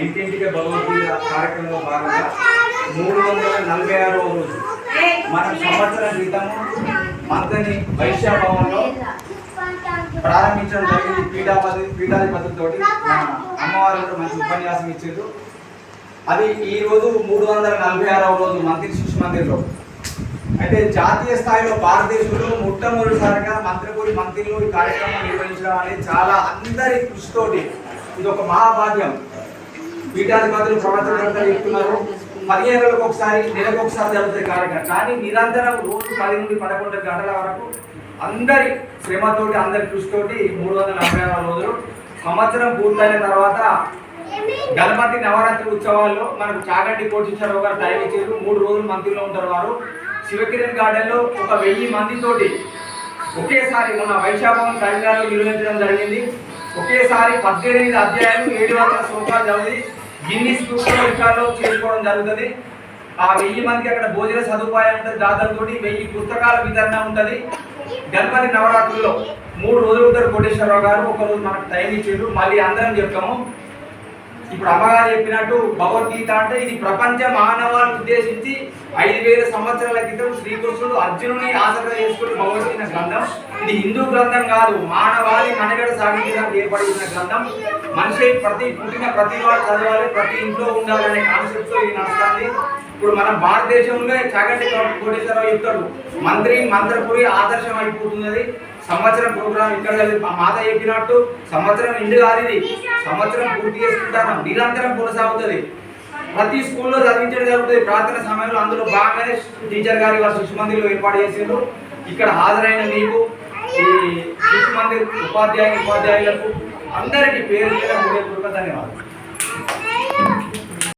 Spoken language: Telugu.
ఇంటింటికి భగవద్గీత కార్యక్రమంలో భాగంగా మూడు వందల నలభై ఆరో రోజు మన సంవత్సర క్రితము మంత్రిని వైశ్య భవన్లో ప్రారంభించడం జరిగింది. పీఠాపతి పీఠాధిపతితో మన అమ్మవారు మంచి ఉపన్యాసం ఇచ్చారు అది ఈ రోజు మూడు వందల నలభై ఆరవ రోజు మంత్రి శిశు మందిర్లో. అయితే జాతీయ స్థాయిలో భారతదేశంలో మొట్టమొదటిసారిగా మంత్రిపూరి మంత్రిలో ఈ కార్యక్రమం నిర్వహించడం అనేది చాలా అందరి కృషితోటి ఇది ఒక మహాభాగ్యం. పీఠాధిపతులు ప్రవర్తన చెప్తున్నారు. పదిహేను రోజులకు ఒకసారి నెలకు ఒకసారి జరుగుతుంది కార్యక్రమం. కానీ నిరంతరం రోజు పది నుండి పదకొండు గంటల వరకు అందరి శ్రమతోటి అందరి కృషితోటి మూడు వందల నలభై ఆరు రోజులు సంవత్సరం పూర్తయిన తర్వాత గణపతి నవరాత్రి ఉత్సవాల్లో మనకు చాగంటి కోటేశ్వరరావు గారు టైం ఇచ్చారు. మూడు రోజులు మంత్రిలో ఉంటారు వారు. శివకిరణ్ గార్డెన్లో ఒక వెయ్యి మందితోటి ఒకేసారి మన వైశాఖం కరీంనగర్లో నిర్వహించడం జరిగింది. ఒకేసారి పద్దెనిమిది అధ్యాయాలు ఏడు వందల శ్లోకాలు చదివి గిన్నిస్ బుక్ రికార్డులో చేసుకోవడం జరుగుతుంది. ఆ వెయ్యి మందికి అక్కడ భోజన సదుపాయం ఉంటుంది దాదాపు వెయ్యి పుస్తకాల వితరణ ఉంటుంది. గణపతి నవరాత్రుల్లో మూడు రోజులు ఉంటారు కోటేశ్వరరావు గారు ఒక రోజు మనకు టైం ఇచ్చిండ్రు. మళ్ళీ అందరం చెప్తాము ఇప్పుడు అమ్మగారు చెప్పినట్టు భగవద్గీత అంటే ఇది ప్రపంచ మానవాలను ఉద్దేశించి ఐదు వేల సంవత్సరాల క్రితం శ్రీకృష్ణుడు అర్జునుని ఆసరా చేసుకుని భగవద్గీత గ్రంథం. ఇది హిందూ గ్రంథం కాదు మానవాళి మనగడ సాగించడానికి ఏర్పడిన గ్రంథం. మనిషి ప్రతి పుట్టిన ప్రతి వాడు చదవాలి ప్రతి ఇంట్లో ఉండాలనే కాన్సెప్ట్తో ఇది నడుస్తుంది. ఇప్పుడు మన భారతదేశంలో చాగంటి కోటేశ్వరరావు చెప్తాడు మంత్రి మంత్రపురి ఆదర్శం అయిపోతున్నది సంవత్సరం ప్రోగ్రామ్ ఇక్కడ మాత చెప్పినట్టు సంవత్సరం ఇండు కాదు ఇది. సంవత్సరం పూర్తి చేసుకుంటాను. నిరంతరం కొనసాగుతుంది. ప్రతి స్కూల్లో చదివించడం జరుగుతుంది. ప్రార్థన సమయంలో అందులో బాగానే టీచర్ గారి వారి శిశు మందిర్లో ఏర్పాటు చేసిండ్రు. ఇక్కడ హాజరైన మీకు ఈ శిశు మందిర్ ఉపాధ్యాయులు ఉపాధ్యాయులకు అందరికీ పేరు మీద హృదయపూర్వక ధన్యవాదాలు.